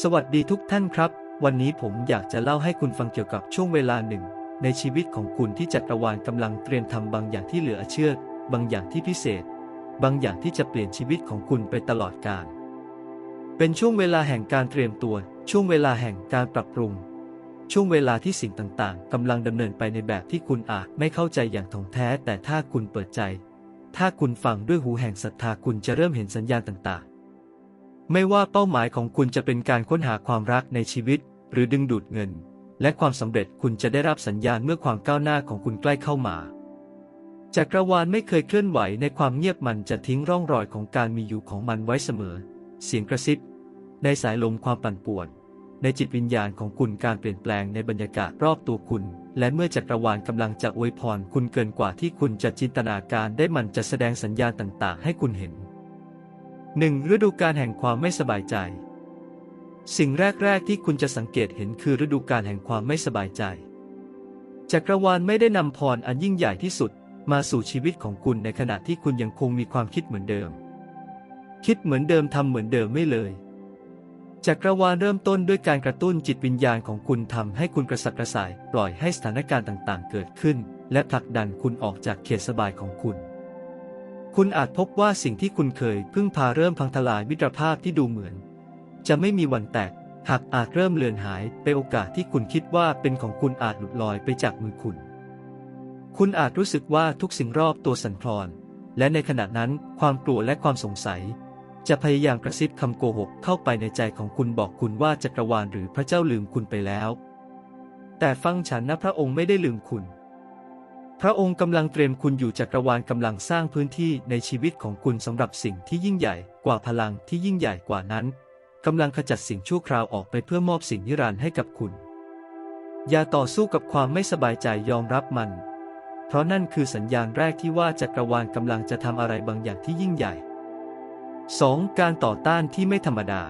สวัสดีทุกท่านครับ วันนี้ผมอยากจะเล่าให้คุณฟังเกี่ยวกับช่วงเวลาหนึ่ง ในชีวิตของคุณที่จักรวาลกำลังเตรียมทำบางอย่างที่เหลือเชื่อบางอย่างที่พิเศษ บางอย่างที่จะเปลี่ยนชีวิตของคุณไปตลอดกาลเป็นช่วงเวลาแห่งการเตรียมตัว ช่วงเวลาแห่งการปรับปรุง ช่วงเวลาที่สิ่งต่างๆกำลังดำเนินไปในแบบที่คุณอาจไม่เข้าใจอย่างถ่องแท้ แต่ถ้าคุณเปิดใจ ถ้าคุณฟังด้วยหูแห่งศรัทธาคุณจะเริ่มเห็นสัญญาณต่างๆ ไม่ว่าเป้าหมายของคุณจะเป็นการค้นหาความรักในชีวิต หรือดึงดูดเงิน และความสำเร็จคุณจะได้รับสัญญาณเมื่อความก้าวหน้าของคุณใกล้เข้ามาจักรวาลไม่เคยเคลื่อนไหวในความเงียบมันจะทิ้งร่องรอยของการมีอยู่ของมันไว้เสมอ เสียงกระซิบ ในสายลมความปั่นป่วน ในจิตวิญญาณของคุณการเปลี่ยนแปลงในบรรยากาศรอบตัวคุณ และเมื่อจักรวาลกำลังจะอวยพรคุณเกินกว่าที่คุณจะจินตนาการได้มันจะแสดงสัญญาณต่างๆ ให้คุณเห็น 1. ฤดูกาลแห่งความไม่สบายใจ สิ่งแรก ๆ ที่คุณจะสังเกตเห็นคือฤดูกาลแห่งความไม่สบายใจ จักรวาลไม่ได้นำพรอันยิ่งใหญ่ที่สุด มาสู่ชีวิตของคุณในขณะที่คุณยังคงมีความคิดเหมือนเดิม คิดเหมือนเดิมทำเหมือนเดิมไม่เลย จักรวาลเริ่มต้นด้วยการกระตุ้นจิตวิญญาณของคุณทำให้คุณกระสับกระส่าย ปล่อยให้สถานการณ์ต่างๆ เกิดขึ้น และผลักดันคุณออกจากเขตสบายของคุณ คุณอาจพบว่าสิ่งที่คุณเคยพึ่งพาเริ่มพังทลายมิตรภาพที่ดูเหมือน จะไม่มีวันแตกหากอาจเริ่มเลือนหายไปโอกาสที่คุณคิดว่าเป็นของคุณอาจหลุดลอยไปจากมือคุณ คุณอาจรู้สึกว่าทุกสิ่งรอบตัวสั่นคลอน และในขณะนั้นความกลัวและความสงสัย จะพยายามกระซิบคำโกหกเข้าไปในใจของคุณบอกคุณว่าจักรวาลหรือพระเจ้าลืมคุณไปแล้ว แต่ฟังฉันนะพระองค์ไม่ได้ลืมคุณ พระองค์กำลังเตรียมคุณอยู่จักรวาลกำลังสร้างพื้นที่ในชีวิตของคุณสำหรับสิ่งที่ยิ่งใหญ่กว่าพลังที่ยิ่งใหญ่กว่านั้นกำลังขจัดสิ่งชั่วคราวออกไปเพื่อมอบสิ่งนิรันดร์ให้กับคุณ อย่าต่อสู้กับความไม่สบายใจยอมรับมัน เพราะนั่นคือสัญญาณแรกที่ว่าจักรวาลกำลังจะทำอะไรบางอย่างที่ยิ่งใหญ่ 2. การต่อต้านที่ไม่ธรรมดา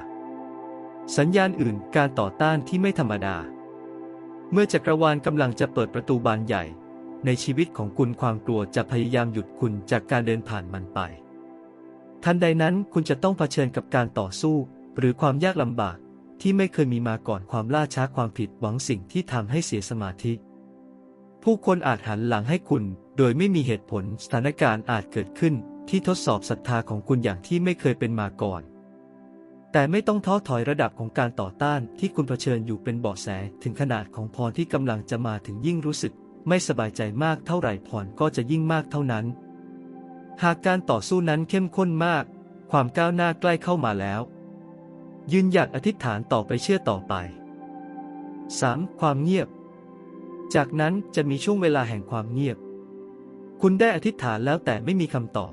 สัญญาณอื่นการต่อต้านที่ไม่ธรรมดา เมื่อจักรวาลกำลังจะเปิดประตูบานใหญ่ ในชีวิตของคุณความกลัวจะพยายามหยุดคุณจากการเดินผ่านมันไป ทันใดนั้นคุณจะต้องเผชิญกับการต่อสู้ หรือความยากลำบากที่ไม่เคยมีมาก่อนความล่าช้าความผิดหวังสิ่งที่ทำให้เสียสมาธิ ผู้คนอาจหันหลังให้คุณ โดยไม่มีเหตุผลสถานการณ์อาจเกิดขึ้น ที่ทดสอบศรัทธาของคุณอย่างที่ไม่เคยเป็นมาก่อน แต่ไม่ต้องท้อถอยระดับของการต่อต้านที่คุณเผชิญอยู่เป็นเบาะแสถึงขนาดของพรที่กำลังจะมาถึงยิ่งรู้สึก ไม่สบายใจมากเท่าไหร่พรก็จะยิ่งมากเท่านั้น หากการต่อสู้นั้นเข้มข้นมาก ความก้าวหน้าใกล้เข้ามาแล้ว ยืนหยัดอธิษฐานต่อไปเชื่อต่อไป 3. ความเงียบ จากนั้นจะมีช่วงเวลาแห่งความเงียบ คุณได้อธิษฐานแล้วแต่ไม่มีคำตอบ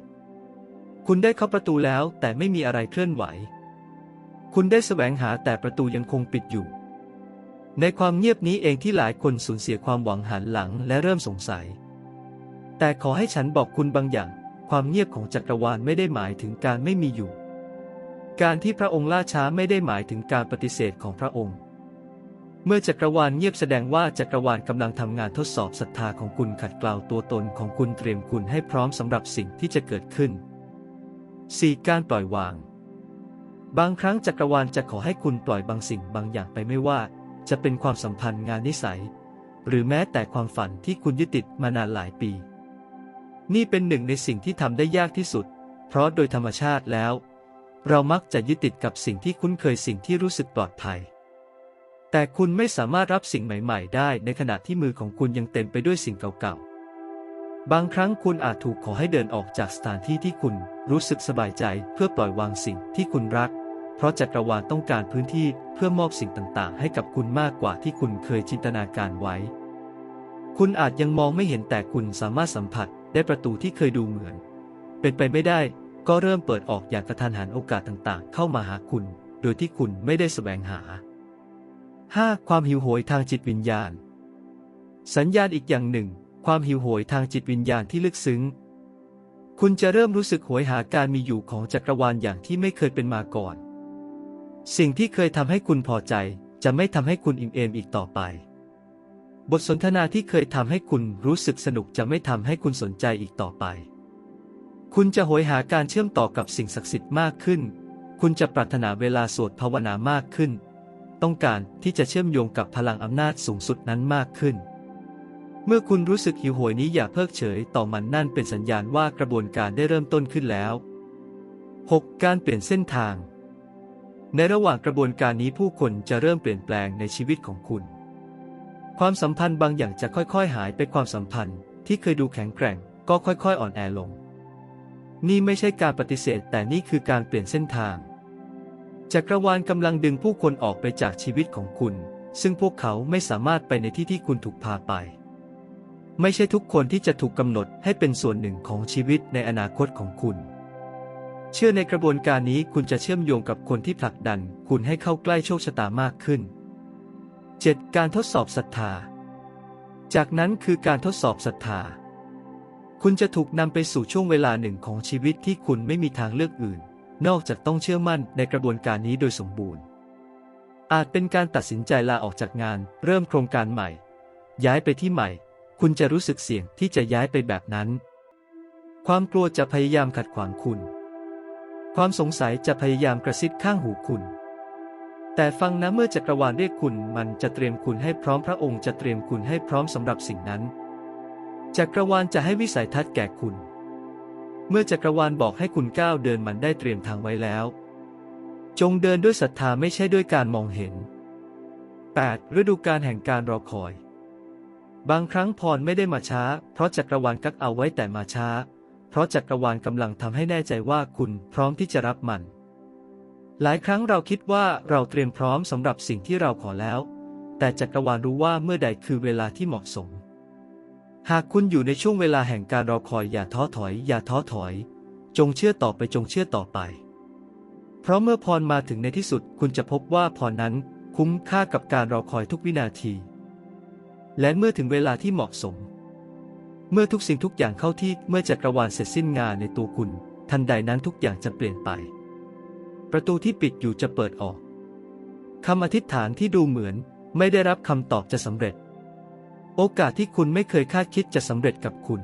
คุณได้เข้าประตูแล้วแต่ไม่มีอะไรเคลื่อนไหว คุณได้แสวงหาแต่ประตูยังคงปิดอยู่ ในความเงียบนี้เองที่หลายคนสูญเสียความหวังหันหลังและเริ่มสงสัย แต่ขอให้ฉันบอกคุณบางอย่าง ความเงียบของจักรวาลไม่ได้หมายถึงการไม่มีอยู่ การที่พระองค์ล่าช้าไม่ได้หมายถึงการปฏิเสธของพระองค์ เมื่อจักรวาลเงียบแสดงว่าจักรวาลกำลังทำงานทดสอบศรัทธาของคุณขัดเกลาตัวตนของคุณเตรียมคุณให้พร้อมสำหรับสิ่งที่จะเกิดขึ้น 4. การปล่อยวาง บางครั้งจักรวาลจะขอให้คุณปล่อยบางสิ่งบางอย่างไปไม่ว่า จะเป็นความสัมพันธ์งานนิสัย หรือแม้แต่ความฝันที่คุณยึดติดมานานหลายปี นี่เป็นหนึ่งในสิ่งที่ทำได้ยากที่สุด เพราะโดยธรรมชาติแล้ว เรามักจะยึดติดกับสิ่งที่คุ้นเคยสิ่งที่รู้สึกปลอดภัย แต่คุณไม่สามารถรับสิ่งใหม่ ๆ ได้ในขณะที่มือของคุณยังเต็มไปด้วยสิ่งเก่าๆ บางครั้งคุณอาจถูกขอให้เดินออกจากสถานที่ที่คุณรู้สึกสบายใจเพื่อปล่อยวางสิ่งที่คุณรัก เพราะจักรวาลต้องการพื้นที่เพื่อมอบสิ่งต่างๆ ให้กับคุณมากกว่าที่คุณเคยจินตนาการไว้ คุณอาจยังมองไม่เห็นแต่คุณสามารถสัมผัสได้ประตูที่เคยดูเหมือน เป็นไปไม่ได้ ก็เริ่มเปิดออกอย่างกระทันหันโอกาสต่างๆ เข้ามาหาคุณ โดยที่คุณไม่ได้แสวงหา 5. ความหิวโหยทางจิตวิญญาณ สัญญาณอีกอย่างหนึ่ง ความหิวโหยทางจิตวิญญาณที่ลึกซึ้ง คุณจะเริ่มรู้สึกโหยหาการมีอยู่ของจักรวาลอย่างที่ไม่เคยเป็นมาก่อน สิ่งที่เคยทำให้คุณพอใจ จะไม่ทำให้คุณอิ่มเอมอีกต่อไป บทสนทนาที่เคยทำให้คุณรู้สึกสนุกจะไม่ทำให้คุณสนใจอีกต่อไป คุณจะโหยหาการเชื่อมต่อกับสิ่งศักดิ์สิทธิ์มากขึ้น คุณจะปรารถนาเวลาสวดภาวนามากขึ้น ต้องการที่จะเชื่อมโยงกับพลังอำนาจสูงสุดนั้นมากขึ้น เมื่อคุณรู้สึกหิวโหยนี้อย่าเพิกเฉยต่อมันนั่นเป็นสัญญาณว่ากระบวนการได้เริ่มต้นขึ้นแล้ว 6. การเปลี่ยนเส้นทาง ในระหว่างกระบวนการนี้ผู้คนจะเริ่มเปลี่ยนแปลงในชีวิตของคุณ ความสัมพันธ์บางอย่างจะค่อยๆ หายไปความสัมพันธ์ ที่เคยดูแข็งแกร่ง ก็ค่อยๆ อ่อนแอลง นี่ไม่ใช่การปฏิเสธ แต่นี่คือการเปลี่ยนเส้นทาง จักรวาลกำลังดึงผู้คนออกไปจากชีวิตของคุณ ซึ่งพวกเขาไม่สามารถไปในที่ที่คุณถูกพาไป ไม่ใช่ทุกคนที่จะถูกกำหนดให้เป็นส่วนหนึ่งของชีวิตในอนาคตของคุณ เชื่อในกระบวนการนี้คุณจะเชื่อมโยงกับคนที่ผลักดัน คุณให้เข้าใกล้โชคชะตามากขึ้น 7. การทดสอบศรัทธา จากนั้นคือการทดสอบศรัทธา คุณจะถูกนำไปสู่ช่วงเวลาหนึ่งของชีวิตที่คุณไม่มีทางเลือกอื่น นอกจากต้องเชื่อมั่นในกระบวนการนี้โดยสมบูรณ์ อาจเป็นการตัดสินใจลาออกจากงาน เริ่มโครงการใหม่ ย้ายไปที่ใหม่ คุณจะรู้สึกเสี่ยงที่จะย้ายไปแบบนั้น ความกลัวจะพยายามขัดขวางคุณ ความสงสัยจะพยายามกระซิบข้างหูคุณ แต่ฟังนะเมื่อจักรวาลเรียกคุณมันจะเตรียมคุณให้พร้อมพระองค์จะเตรียมคุณให้พร้อมสำหรับสิ่งนั้น จักรวาลจะให้วิสัยทัศน์แก่คุณ เมื่อจักรวาลบอกให้คุณก้าวเดินมันได้เตรียมทางไว้แล้ว จงเดินด้วยศรัทธาไม่ใช่ด้วยการมองเห็น 8. ฤดูกาลแห่งการรอคอย บางครั้งพรไม่ได้มาช้า เพราะจักรวาลกักเอาไว้แต่มาช้า เพราะจักรวาลกำลังทำให้แน่ใจว่าคุณพร้อมที่จะรับมัน หลายครั้งเราคิดว่าเราเตรียมพร้อมสำหรับสิ่งที่เราขอแล้ว แต่จักรวาลรู้ว่าเมื่อใดคือเวลาที่เหมาะสม หากคุณอยู่ในช่วงเวลาแห่งการรอคอยอย่าท้อถอย อย่าท้อถอย จงเชื่อต่อไปจงเชื่อต่อไป เพราะเมื่อพรมาถึงในที่สุดคุณจะพบว่าพรนั้นคุ้มค่ากับการรอคอยทุกวินาที และเมื่อถึงเวลาที่เหมาะสม เมื่อทุกสิ่งทุกอย่างเข้าที่เมื่อจักรวาลเสร็จสิ้นงานในตัวคุณ ทันใดนั้นทุกอย่างจะเปลี่ยนไป ประตูที่ปิดอยู่จะเปิดออกคำอธิษฐานที่ดูเหมือนไม่ได้รับคำตอบจะสำเร็จ โอกาสที่คุณไม่เคยคาดคิดจะสำเร็จกับคุณ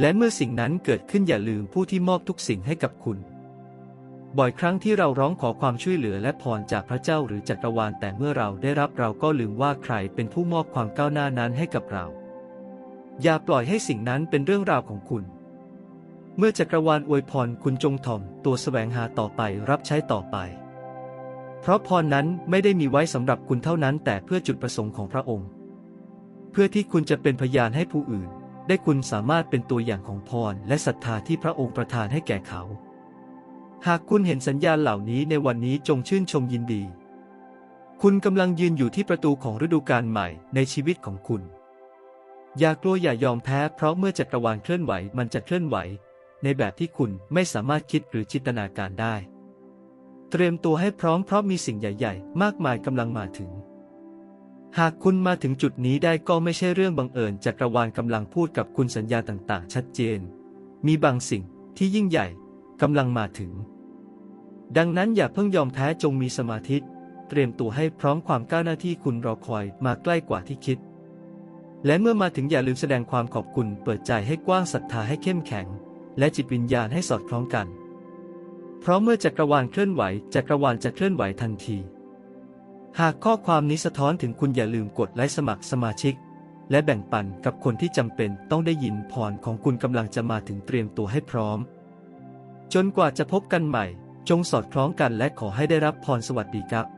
และเมื่อสิ่งนั้นเกิดขึ้นอย่าลืมผู้ที่มอบทุกสิ่งให้กับคุณ บ่อยครั้งที่เราร้องขอความช่วยเหลือและพรจากพระเจ้าหรือจักรวาลแต่เมื่อเราได้รับเราก็ลืมว่าใครเป็นผู้มอบความก้าวหน้านั้นให้กับเรา อย่าปล่อยให้สิ่งนั้นเป็นเรื่องราวของคุณ เมื่อจักรวาลอวยพรคุณจงถ่อมตัวแสวงหาต่อไปรับใช้ต่อไป เพราะพรนั้นไม่ได้มีไว้สำหรับคุณเท่านั้น แต่เพื่อจุดประสงค์ของพระองค์ เพื่อที่คุณจะเป็นพยานให้ผู้อื่น ได้คุณสามารถเป็นตัวอย่างของพรและศรัทธาที่พระองค์ประทานให้แก่เขา หากคุณเห็นสัญญาณเหล่านี้ในวันนี้จงชื่นชมยินดี คุณกำลังยืนอยู่ที่ประตูของฤดูกาลใหม่ในชีวิตของคุณ อย่ากลัวอย่ายอมแพ้เพราะเมื่อจักรวาลเคลื่อนไหวมันจะเคลื่อนไหว ในแบบที่คุณไม่สามารถคิดหรือจินตนาการได้ เตรียมตัวให้พร้อมเพราะมีสิ่งใหญ่ ๆ มากมายกำลังมาถึง หากคุณมาถึงจุดนี้ได้ก็ไม่ใช่เรื่องบังเอิญจักรวาลกำลังพูดกับคุณสัญญาต่างๆ ชัดเจน มีบางสิ่งที่ยิ่งใหญ่กำลังมาถึง ดังนั้นอย่าเพิ่งยอมแพ้จงมีสมาธิเตรียมตัวให้พร้อมความก้าวหน้าที่คุณรอคอยมาใกล้กว่าที่คิด และเมื่อมาถึงอย่าลืมแสดงความขอบคุณ เปิดใจให้กว้างศรัทธาให้เข้มแข็ง และจิตวิญญาณให้สอดคล้องกัน เพราะเมื่อจักรวาลเคลื่อนไหวจักรวาลจะเคลื่อนไหวทันที หากข้อความนี้สะท้อนถึงคุณอย่าลืมกดไลค์สมัครสมาชิก และแบ่งปันกับคนที่จำเป็นต้องได้ยินพรของคุณกำลังจะมาถึงเตรียมตัวให้พร้อม จนกว่าจะพบกันใหม่ จงสอดคล้องกันและขอให้ได้รับพรสวัสดีครับ